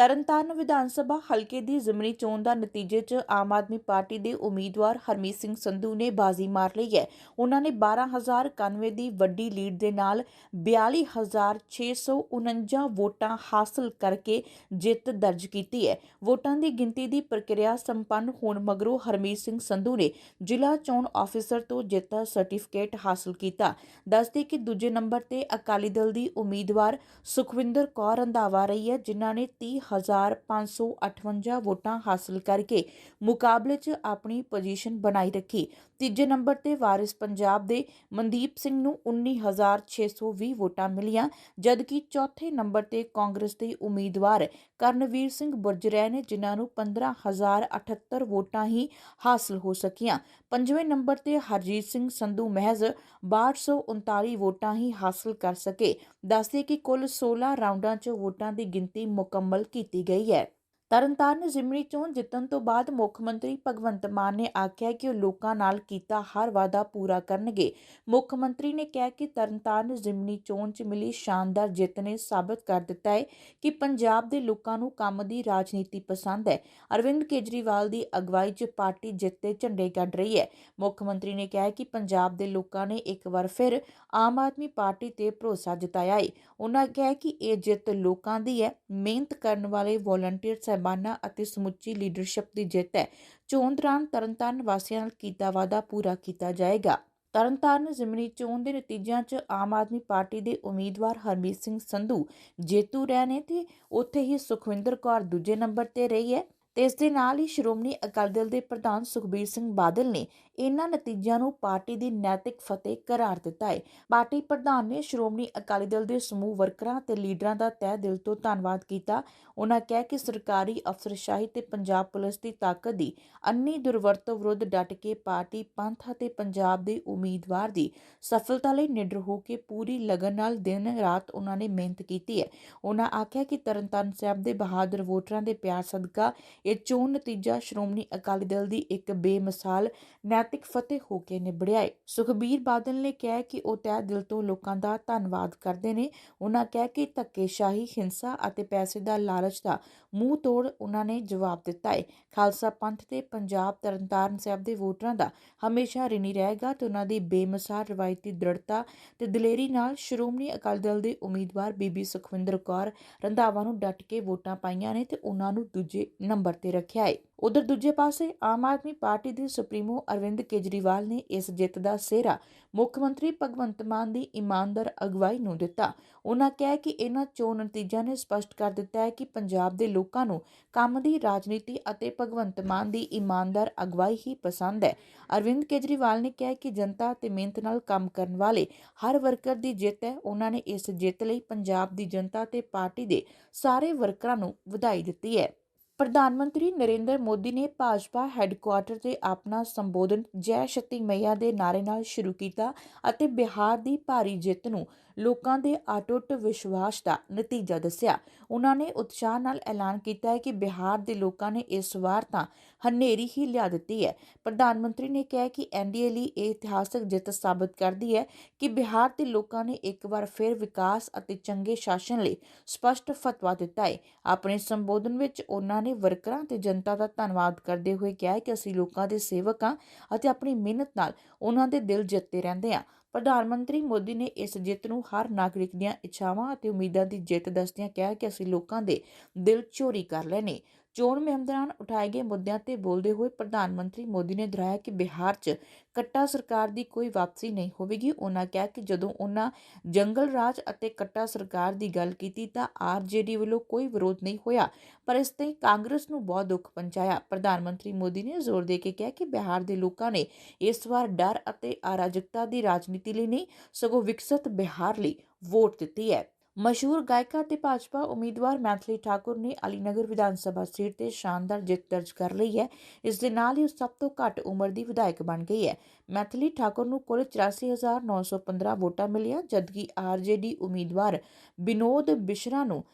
ਤਰਨਤਾਰਨ ਵਿਧਾਨ ਸਭਾ ਹਲਕੇ ਦੀ ਜ਼ਿਮਨੀ ਚੋਣ ਦਾ ਨਤੀਜੇ 'ਚ ਆਮ ਆਦਮੀ ਪਾਰਟੀ ਦੇ ਉਮੀਦਵਾਰ ਹਰਮੀਤ ਸਿੰਘ ਸੰਧੂ ਨੇ ਬਾਜ਼ੀ ਮਾਰ ਲਈ ਹੈ। ਉਹਨਾਂ ਨੇ 12091 ਦੀ ਵੱਡੀ ਲੀਡ ਦੇ ਨਾਲ 42649 ਵੋਟਾਂ ਹਾਸਲ ਕਰਕੇ ਜਿੱਤ ਦਰਜ ਕੀਤੀ ਹੈ। ਵੋਟਾਂ ਦੀ ਗਿਣਤੀ ਦੀ ਪ੍ਰਕਿਰਿਆ ਸੰਪੰਨ ਹੋਣ ਮਗਰੋਂ ਹਰਮੀਤ ਸਿੰਘ ਸੰਧੂ ਨੇ ਜ਼ਿਲ੍ਹਾ ਚੋਣ ਆਫੀਸਰ ਤੋਂ ਜਿੱਤ ਦਾ ਸਰਟੀਫਿਕੇਟ ਹਾਸਲ ਕੀਤਾ। ਦੱਸਦੇ ਕਿ ਦੂਜੇ ਨੰਬਰ ਤੇ ਅਕਾਲੀ ਦਲ ਦੀ ਉਮੀਦਵਾਰ ਸੁਖਵਿੰਦਰ ਕੌਰ ਰੰਧਾਵਾ ਰਹੀ ਹੈ, ਜਿਨ੍ਹਾਂ ਨੇ 30558 ਵੋਟਾਂ ਹਾਸਲ ਕਰਕੇ ਮੁਕਾਬਲੇ 'ਚ ਆਪਣੀ ਪੋਜੀਸ਼ਨ ਬਣਾਈ ਰੱਖੀ। ਤੀਜੇ ਨੰਬਰ ਤੇ ਵਾਰਿਸ ਪੰਜਾਬ ਦੇ ਮਨਦੀਪ ਸਿੰਘ ਨੂੰ 19620 ਵੋਟਾਂ ਮਿਲੀਆਂ, ਜਦਕਿ ਚੌਥੇ ਨੰਬਰ ਤੇ ਕਾਂਗਰਸ ਦੇ ਉਮੀਦਵਾਰ ਕਰਨਵੀਰ ਸਿੰਘ ਬੁਰਜਰੈ ਨੇ ਜਿਨ੍ਹਾਂ ਨੂੰ 15078 ਵੋਟਾਂ ਹੀ ਹਾਸਲ ਹੋ ਸਕੀਆਂ। ਪੰਜਵੇਂ ਨੰਬਰ ਤੇ ਹਰਜੀਤ ਸਿੰਘ ਸੰਧੂ ਮਹਿਜ਼ 6239 ਵੋਟਾਂ ਹੀ ਹਾਸਲ ਕਰ ਸਕੇ। ਦੱਸਦੇ ਕਿ ਕੁੱਲ 16 ਰਾਉਂਡਾਂ 'ਚ ਵੋਟਾਂ ਦੀ ਗਿਣਤੀ ਮੁਕੰਮਲ ਕੀਤੀ ਗਈ ਹੈ। ਤਰਨਤਾਰਨ ਜ਼ਿਮਨੀ ਚੋਣ ਜਿੱਤਣ ਤੋਂ ਬਾਅਦ ਮੁੱਖ ਮੰਤਰੀ ਭਗਵੰਤ ਮਾਨ ਨੇ ਆਖਿਆ ਕਿ ਉਹ ਲੋਕਾਂ ਨਾਲ ਕੀਤਾ ਹਰ ਵਾਅਦਾ ਪੂਰਾ ਕਰਨਗੇ। ਮੁੱਖ ਮੰਤਰੀ ਨੇ ਕਿਹਾ ਕਿ ਤਰਨਤਾਰਨ ਜ਼ਿਮਨੀ ਚੋਣ 'ਚ ਮਿਲੀ ਸ਼ਾਨਦਾਰ ਜਿੱਤ ਨੇ ਸਾਬਤ ਕਰ ਦਿੱਤਾ ਹੈ ਕਿ ਪੰਜਾਬ ਦੇ ਲੋਕਾਂ ਨੂੰ ਕੰਮ ਦੀ ਰਾਜਨੀਤੀ ਪਸੰਦ ਹੈ। ਅਰਵਿੰਦ ਕੇਜਰੀਵਾਲ ਦੀ ਅਗਵਾਈ 'ਚ ਪਾਰਟੀ ਜਿੱਤ ਦੇ ਝੰਡੇ ਕੱਢ ਰਹੀ ਹੈ। ਮੁੱਖ ਮੰਤਰੀ ਨੇ ਕਿਹਾ ਕਿ ਪੰਜਾਬ ਦੇ ਲੋਕਾਂ ਨੇ ਇੱਕ ਵਾਰ ਫਿਰ ਆਮ ਆਦਮੀ ਪਾਰਟੀ ਤੇ ਭਰੋਸਾ ਜਤਾਇਆ ਹੈ। ਉਹਨਾਂ ਕਿਹਾ ਕਿ ਇਹ ਜਿੱਤ ਲੋਕਾਂ ਦੀ ਹੈ। ਮਿਹਨਤ ਕਰਨ ਵਾਲੇ ਵੋਲੰਟੀਅਰ ਸਹਿਬਾਨਾਂ ਅਤੇ ਸਮੁੱਚੀ ਲੀਡਰਸ਼ਿਪ ਦੀ ਜਿੱਤ ਹੈ। ਚੋਣ ਦੌਰਾਨ ਤਰਨਤਾਰਨ ਵਾਸੀਆਂ ਨਾਲ ਕੀਤਾ ਵਾਅਦਾ ਪੂਰਾ ਕੀਤਾ ਜਾਏਗਾ। ਤਰਨਤਾਰਨ ਜ਼ਿਮਨੀ ਚੋਣ ਦੇ ਨਤੀਜਿਆਂ 'ਚ ਆਮ ਆਦਮੀ ਪਾਰਟੀ ਦੇ ਉਮੀਦਵਾਰ ਹਰਮੀਤ ਸਿੰਘ ਸੰਧੂ ਜੇਤੂ ਰਹੇ ਨੇ ਤੇ ਉੱਥੇ ਹੀ ਸੁਖਵਿੰਦਰ ਕੌਰ ਦੂਜੇ ਨੰਬਰ ਤੇ ਰਹੀ ਹੈ। ਤੇ ਇਸ ਦੇ ਨਾਲ ਹੀ ਸ਼੍ਰੋਮਣੀ ਅਕਾਲੀ ਦਲ ਦੇ ਪ੍ਰਧਾਨ ਸੁਖਬੀਰ ਸਿੰਘ ਬਾਦਲ ਨੇ ਇਹਨਾਂ ਨਤੀਜਿਆਂ ਨੂੰ ਪਾਰਟੀ ਦੀ ਨੈਤਿਕ ਫਤਿਹ ਕਰਾਰ ਦਿੱਤਾ ਹੈ। ਪਾਰਟੀ ਪ੍ਰਧਾਨ ਨੇ ਸ਼੍ਰੋਮਣੀ ਅਕਾਲੀ ਦਲ ਦੇ ਸਮੂਹ ਵਰਕਰਾਂ ਤੇ ਲੀਡਰਾਂ ਦਾ ਤਹਿ ਦਿਲ ਤੋਂ ਧੰਨਵਾਦ ਕੀਤਾ। ਉਹਨਾਂ ਕਿਹਾ ਕਿ ਸਰਕਾਰੀ ਅਫਸਰਸ਼ਾਹੀ ਤੇ ਪੰਜਾਬ ਪੁਲਿਸ ਦੀ ਤਾਕਤ ਦੀ ਅੰਨੀ ਦੁਰਵਰਤੋਂ ਵਿਰੁੱਧ ਡਟ ਕੇ ਪਾਰਟੀ ਪੰਥ ਅਤੇ ਪੰਜਾਬ ਦੇ ਉਮੀਦਵਾਰ ਦੀ ਸਫਲਤਾ ਲਈ ਨਿਡਰ ਹੋ ਕੇ ਪੂਰੀ ਲਗਨ ਨਾਲ ਦਿਨ ਰਾਤ ਉਹਨਾਂ ਨੇ ਮਿਹਨਤ ਕੀਤੀ ਹੈ। ਉਹਨਾਂ ਆਖਿਆ ਕਿ ਤਰਨਤਾਰਨ ਸਾਹਿਬ ਦੇ ਬਹਾਦਰ ਵੋਟਰਾਂ ਦੇ ਪਿਆਰ ਸਦਕਾ ਇਹ ਚੋਣ ਨਤੀਜਾ ਸ਼੍ਰੋਮਣੀ ਅਕਾਲੀ ਦਲ ਦੀ ਇੱਕ ਬੇਮਿਸਾਲ ਨੈਤਿਕ ਫਤਿਹ ਹੋ ਕੇ ਨਿਬੜਿਆ ਹੈ ਸੁਖਬੀਰ ਬਾਦਲ ਨੇ ਕਿਹਾ ਕਿ ਉਹ ਤਹਿ ਦਿਲ ਤੋਂ ਲੋਕਾਂ ਦਾ ਧੰਨਵਾਦ ਕਰਦੇ ਨੇ। ਉਹਨਾਂ ਕਿਹਾ ਕਿ ਧੱਕੇਸ਼ਾਹੀ, ਹਿੰਸਾ ਅਤੇ ਪੈਸੇ ਦਾ ਲਾਲਚ ਦਾ ਮੂੰਹ ਤੋੜ ਉਹਨਾਂ ਨੇ ਜਵਾਬ ਦਿੱਤਾ ਹੈ ਖਾਲਸਾ ਪੰਥ ਤੇ ਪੰਜਾਬ ਤਰਨਤਾਰਨ ਸਾਹਿਬ ਦੇ ਵੋਟਰਾਂ ਦਾ ਹਮੇਸ਼ਾ ਰਿਣੀ ਰਹੇਗਾ ਤੇ ਉਹਨਾਂ ਦੀ ਬੇਮਿਸਾਲ ਰਵਾਇਤੀ ਦ੍ਰਿੜਤਾ ਤੇ ਦਲੇਰੀ ਨਾਲ ਸ਼੍ਰੋਮਣੀ ਅਕਾਲੀ ਦਲ ਦੇ ਉਮੀਦਵਾਰ ਬੀਬੀ ਸੁਖਵਿੰਦਰ ਕੌਰ ਰੰਧਾਵਾ ਨੂੰ ਡਟ ਕੇ ਵੋਟਾਂ ਪਾਈਆਂ ਨੇ ਤੇ ਉਹਨਾਂ ਨੂੰ ਦੂਜੇ ਨੰਬਰ ਤੇ ਰੱਖਿਆ ਹੈ ਉਧਰ ਦੂਜੇ ਪਾਸੇ ਆਮ ਆਦਮੀ ਪਾਰਟੀ ਦੇ ਸੁਪਰੀਮੋ ਅਰਵਿੰਦ ਕੇਜਰੀਵਾਲ ਨੇ ਇਸ ਜਿੱਤ ਦਾ ਸਿਹਰਾ ਮੁੱਖ ਮੰਤਰੀ ਭਗਵੰਤ ਮਾਨ ਦੀ ਇਮਾਨਦਾਰ ਅਗਵਾਈ ਨੂੰ ਦਿੱਤਾ। ਉਹਨਾਂ ਕਿਹਾ ਕਿ ਇਹਨਾਂ ਚੋਣ ਨਤੀਜਿਆਂ ਨੇ ਸਪਸ਼ਟ ਕਰ ਦਿੱਤਾ ਹੈ ਕਿ ਪੰਜਾਬ ਦੇ ਲੋਕਾਂ ਨੂੰ ਕੰਮ ਦੀ ਰਾਜਨੀਤੀ ਅਤੇ ਭਗਵੰਤ ਮਾਨ ਦੀ ਇਮਾਨਦਾਰ ਅਗਵਾਈ ਹੀ ਪਸੰਦ ਹੈ। ਅਰਵਿੰਦ ਕੇਜਰੀਵਾਲ ਨੇ ਕਿਹਾ ਕਿ ਜਨਤਾ ਤੇ ਮਿਹਨਤ ਨਾਲ ਕੰਮ ਕਰਨ ਵਾਲੇ ਹਰ ਵਰਕਰ ਦੀ ਜਿੱਤ ਹੈ। ਉਹਨਾਂ ਨੇ ਇਸ ਜਿੱਤ ਲਈ ਪੰਜਾਬ ਦੀ ਜਨਤਾ ਤੇ ਪਾਰਟੀ ਦੇ ਸਾਰੇ ਵਰਕਰਾਂ ਨੂੰ ਵਧਾਈ ਦਿੱਤੀ ਹੈ। ਪ੍ਰਧਾਨ ਮੰਤਰੀ ਨਰਿੰਦਰ ਮੋਦੀ ਨੇ ਭਾਜਪਾ ਹੈੱਡਕੁਆਰਟਰ ਤੇ ਆਪਣਾ ਸੰਬੋਧਨ ਜੈ ਸ਼ਕਤੀ ਮਈਆ ਦੇ ਨਾਰੇ ਨਾਲ ਸ਼ੁਰੂ ਕੀਤਾ ਅਤੇ ਬਿਹਾਰ ਦੀ ਭਾਰੀ ਜਿੱਤ ਨੂੰ ਲੋਕਾਂ ਦੇ ਅਟੁੱਟ ਵਿਸ਼ਵਾਸ ਦਾ ਨਤੀਜਾ ਦੱਸਿਆ। ਉਹਨਾਂ ਨੇ ਉਤਸ਼ਾਹ ਨਾਲ ਐਲਾਨ ਕੀਤਾ ਹੈ ਕਿ ਬਿਹਾਰ ਦੇ ਲੋਕਾਂ ਨੇ ਇਸ ਵਾਰ ਤਾਂ ਹਨੇਰੀ ਹੀ ਲਿਆ ਦਿੱਤੀ ਹੈ। ਪ੍ਰਧਾਨ ਮੰਤਰੀ ਨੇ ਕਿਹਾ ਕਿ ਐਨਡੀਏ ਲਈ ਇਹ ਇਤਿਹਾਸਕ ਜਿੱਤ ਸਾਬਤ ਕਰਦੀ ਹੈ ਕਿ ਬਿਹਾਰ ਦੇ ਲੋਕਾਂ ਨੇ ਇੱਕ ਵਾਰ ਫਿਰ ਵਿਕਾਸ ਅਤੇ ਚੰਗੇ ਸ਼ਾਸਨ ਲਈ ਸਪਸ਼ਟ ਫਤਵਾ ਦਿੱਤਾ ਹੈ। ਆਪਣੇ ਸੰਬੋਧਨ ਵਿੱਚ ਉਹਨਾਂ ਨੇ ਵਰਕਰਾਂ ਤੇ ਜਨਤਾ ਦਾ ਧੰਨਵਾਦ ਕਰਦੇ ਹੋਏ ਕਿਹਾ ਕਿ ਅਸੀਂ ਲੋਕਾਂ ਦੇ ਸੇਵਕ ਹਾਂ ਅਤੇ ਆਪਣੀ ਮਿਹਨਤ ਨਾਲ ਉਹਨਾਂ ਦੇ ਦਿਲ ਜਿੱਤਦੇ ਰਹਿੰਦੇ ਹਾਂ। ਪ੍ਰਧਾਨ ਮੰਤਰੀ ਮੋਦੀ ਨੇ ਇਸ ਜਿੱਤ ਨੂੰ ਹਰ ਨਾਗਰਿਕ ਦੀਆਂ ਇੱਛਾਵਾਂ ਅਤੇ ਉਮੀਦਾਂ ਦੀ ਜਿੱਤ ਦੱਸਦਿਆਂ ਕਿਹਾ ਕਿ ਅਸੀਂ ਲੋਕਾਂ ਦੇ ਦਿਲ ਚੋਰੀ ਕਰ ਲਏ ਨੇ ਚੋਣ ਮੁਹਿੰਮ ਦੌਰਾਨ ਉਠਾਏ ਗਏ ਮੁੱਦਿਆਂ ਤੇ ਬੋਲਦੇ ਹੋਏ ਪ੍ਰਧਾਨ ਮੰਤਰੀ ਮੋਦੀ ਨੇ ਦੁਹਰਾਇਆ ਕਿ ਬਿਹਾਰ 'ਚ ਕੱਟਾ ਸਰਕਾਰ ਦੀ ਕੋਈ ਵਾਪਸੀ ਨਹੀਂ ਹੋਵੇਗੀ। ਉਹਨਾਂ ਕਿਹਾ ਕਿ ਜਦੋਂ ਉਹਨਾਂ ਜੰਗਲ ਰਾਜ ਅਤੇ ਕੱਟਾ ਸਰਕਾਰ ਦੀ ਗੱਲ ਕੀਤੀ ਤਾਂ ਆਰਜੇਡੀ ਵੱਲੋਂ ਕੋਈ ਵਿਰੋਧ ਨਹੀਂ ਹੋਇਆ, ਪਰ ਇਸ ਤੇ ਕਾਂਗਰਸ ਨੂੰ ਬਹੁਤ ਦੁੱਖ ਪਹੁੰਚਾਇਆ। ਪ੍ਰਧਾਨ ਮੰਤਰੀ ਮੋਦੀ ਨੇ ਜ਼ੋਰ ਦੇ ਕੇ ਕਿਹਾ ਕਿ ਬਿਹਾਰ ਦੇ ਲੋਕਾਂ ਨੇ ਇਸ ਵਾਰ ਡਰ ਅਤੇ ਅਰਾਜਕਤਾ ਦੀ ਰਾਜਨੀਤੀ ਲਈ ਨਹੀਂ, ਸਗੋਂ ਵਿਕਸਿਤ ਬਿਹਾਰ ਲਈ ਵੋਟ ਦਿੱਤੀ ਹੈ। ਮਸ਼ਹੂਰ ਗਾਇਕਾ ਤੇ ਭਾਜਪਾ ਉਮੀਦਵਾਰ ਮੈਥਲੀ ਠਾਕੁਰ ਨੇ ਅਲੀਨਗਰ ਵਿਧਾਨ ਸਭਾ ਸੀਟ ਤੇ ਸ਼ਾਨਦਾਰ ਜਿੱਤ ਦਰਜ ਕਰ ਲਈ ਹੈ। ਇਸ ਦੇ ਨਾਲ ਹੀ ਉਹ ਸਭ ਤੋਂ ਘੱਟ ਉਮਰ ਦੀ ਵਿਧਾਇਕ ਬਣ ਗਈ ਹੈ। ਮੈਥਲੀ ਠਾਕੁਰ ਨੂੰ ਕੁੱਲ 84915 ਵੋਟਾਂ ਮਿਲੀਆਂ, ਜਦਕਿ ਆਰਜੇਡੀ ਉਮੀਦਵਾਰ ਵਿਨੋਦ ਬਿਸ਼ਰਾ ਨੂੰ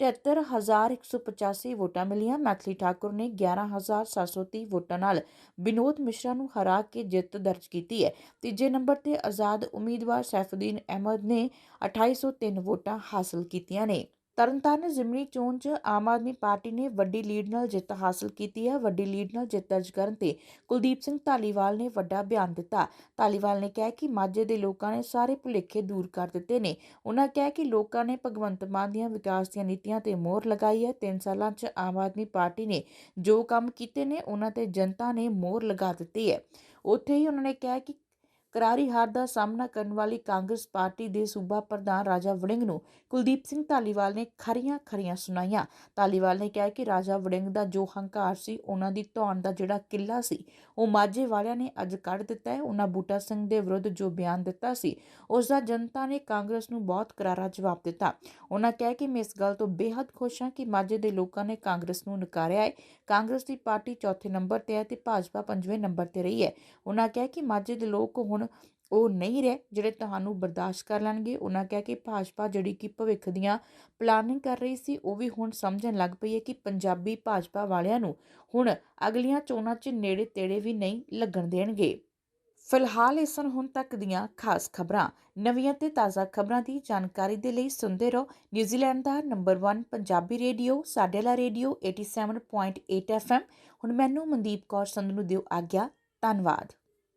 73185 ਵੋਟਾਂ ਮਿਲੀਆਂ। ਮੈਥਲੀ ਠਾਕੁਰ ਨੇ 11730 ਵੋਟਾਂ ਨਾਲ ਵਿਨੋਦ ਮਿਸ਼ਰਾ ਨੂੰ ਹਰਾ ਕੇ ਜਿੱਤ ਦਰਜ ਕੀਤੀ ਹੈ। ਤੀਜੇ ਨੰਬਰ ਤੇ ਆਜ਼ਾਦ ਉਮੀਦਵਾਰ ਸੈਫੁਦੀਨ ਅਹਿਮਦ ਨੇ 2803 ਵੋਟਾਂ ਹਾਸਲ ਕੀਤੀਆਂ ਨੇ। ਤਰਨਤਾਰਨ ਜ਼ਿਮਨੀ ਚੋਣ 'ਚ ਆਮ ਆਦਮੀ ਪਾਰਟੀ ਨੇ ਵੱਡੀ ਲੀਡ ਨਾਲ ਜਿੱਤ ਹਾਸਲ ਕੀਤੀ ਹੈ। ਵੱਡੀ ਲੀਡ ਨਾਲ ਜਿੱਤ ਦਰਜ ਕਰਨ ਤੇ ਕੁਲਦੀਪ ਸਿੰਘ ਧਾਲੀਵਾਲ ਨੇ ਵੱਡਾ ਬਿਆਨ ਦਿੱਤਾ। ਧਾਲੀਵਾਲ ਨੇ ਕਿਹਾ ਕਿ ਮਾਝੇ ਦੇ ਲੋਕਾਂ ਨੇ ਸਾਰੇ ਭੁਲੇਖੇ ਦੂਰ ਕਰ ਦਿੱਤੇ ਨੇ। ਉਹਨਾਂ ਕਿਹਾ ਕਿ ਲੋਕਾਂ ਨੇ ਭਗਵੰਤ ਮਾਨ ਦੀਆਂ ਵਿਕਾਸ ਦੀਆਂ ਨੀਤੀਆਂ ਤੇ ਮੋਹਰ ਲਗਾਈ ਹੈ। 3 ਸਾਲਾਂ 'ਚ ਆਮ ਆਦਮੀ ਪਾਰਟੀ ਨੇ ਜੋ ਕੰਮ ਕੀਤੇ ਨੇ ਉਹਨਾਂ ਤੇ ਜਨਤਾ ਨੇ ਮੋਹਰ ਲਗਾ ਦਿੱਤੀ ਹੈ। ਉੱਥੇ ਹੀ ਉਹਨਾਂ ਨੇ ਕਿਹਾ ਕਿ ਕਰਾਰੀ ਹਾਰ ਦਾ ਸਾਹਮਣਾ ਕਰਨ ਵਾਲੀ ਕਾਂਗਰਸ ਪਾਰਟੀ ਦੇ ਸੂਬਾ ਪ੍ਰਧਾਨ ਰਾਜਾ ਵੜਿੰਗ ਨੂੰ ਕੁਲਦੀਪ ਸਿੰਘ ਧਾਲੀਵਾਲ ਨੇ ਖਰੀਆਂ ਖਰੀਆਂ ਸੁਣਾਈਆਂ। ਧਾਲੀਵਾਲ ਨੇ ਕਿਹਾ ਕਿ ਰਾਜਾ ਵੜਿੰਗ ਦਾ ਜੋ ਹੰਕਾਰ ਸੀ, ਉਹਨਾਂ ਦੀ ਧੌਣ ਦਾ ਜਿਹੜਾ ਕਿੱਲਾ ਸੀ, ਉਹ ਮਾਝੇ ਵਾਲਿਆਂ ਨੇ ਅੱਜ ਕੱਢ ਦਿੱਤਾ ਹੈ। ਉਹਨਾਂ ਬੂਟਾ ਸਿੰਘ ਦੇ ਵਿਰੁੱਧ ਜੋ ਬਿਆਨ ਦਿੱਤਾ ਸੀ, ਉਸ ਦਾ ਜਨਤਾ ਨੇ ਕਾਂਗਰਸ ਨੂੰ ਬਹੁਤ ਕਰਾਰਾ ਜਵਾਬ ਦਿੱਤਾ। ਉਹਨਾਂ ਕਿਹਾ ਕਿ ਮੈਂ ਇਸ ਗੱਲ ਤੋਂ ਬੇहद ਖੁਸ਼ ਹਾਂ ਕਿ ਮਾਝੇ ਦੇ ਲੋਕਾਂ ਨੇ ਕਾਂਗਰਸ ਨੂੰ ਨਕਾਰਿਆ ਹੈ। ਕਾਂਗਰਸ ਦੀ ਪਾਰਟੀ ਚੌਥੇ ਨੰਬਰ ਤੇ ਹੈ ਤੇ ਭਾਜਪਾ ਪੰਜਵੇਂ ਨੰਬਰ ਤੇ ਰਹੀ ਹੈ। ਉਹਨਾਂ ਕਿਹਾ ਕਿ ਮਾਝੇ ਦੇ ਲੋਕ ਹੁਣ ਉਹ ਨਹੀਂ ਰਹੇ, ਜਿਹੜੇ ਤੁਹਾਨੂੰ ਬਰਦਾਸ਼ਤ ਕਰ ਲੈਣਗੇ। ਉਹਨਾਂ ਕਿਹਾ ਕਿ ਭਾਜਪਾ ਜਿਹੜੀ ਕਿ ਭਵਿੱਖ ਦੀਆਂ ਪਲਾਨਿੰਗ ਕਰ ਰਹੀ ਸੀ, ਉਹ ਵੀ ਹੁਣ ਸਮਝਣ ਲੱਗ ਪਈ ਹੈ ਕਿ ਪੰਜਾਬੀ ਭਾਜਪਾ ਵਾਲਿਆਂ ਨੂੰ ਹੁਣ ਅਗਲੀਆਂ ਚੋਣਾਂ 'ਚ ਨੇੜੇ ਤੇੜੇ ਵੀ ਨਹੀਂ ਲੱਗਣ ਦੇਣਗੇ। ਫਿਲਹਾਲ ਇਸ ਸਨ ਹੁਣ ਤੱਕ ਦੀਆਂ ਖਾਸ ਖਬਰਾਂ। ਨਵੀਆਂ ਤੇ ਤਾਜ਼ਾ ਖਬਰਾਂ ਦੀ ਜਾਣਕਾਰੀ ਦੇ ਲਈ ਸੁਣਦੇ ਰਹੋ ਨਿਊਜ਼ੀਲੈਂਡ ਦਾ ਨੰਬਰ 1 ਪੰਜਾਬੀ ਰੇਡੀਓ ਸਾਡੇ ਵਾਲਾ ਰੇਡੀਓ 87.8 FM ਹੁਣ ਮੈਨੂੰ ਮਨਦੀਪ ਕੌਰ ਸੰਧ ਨੂੰ ਦਿਓ ਆਗਿਆ। ਧੰਨਵਾਦ।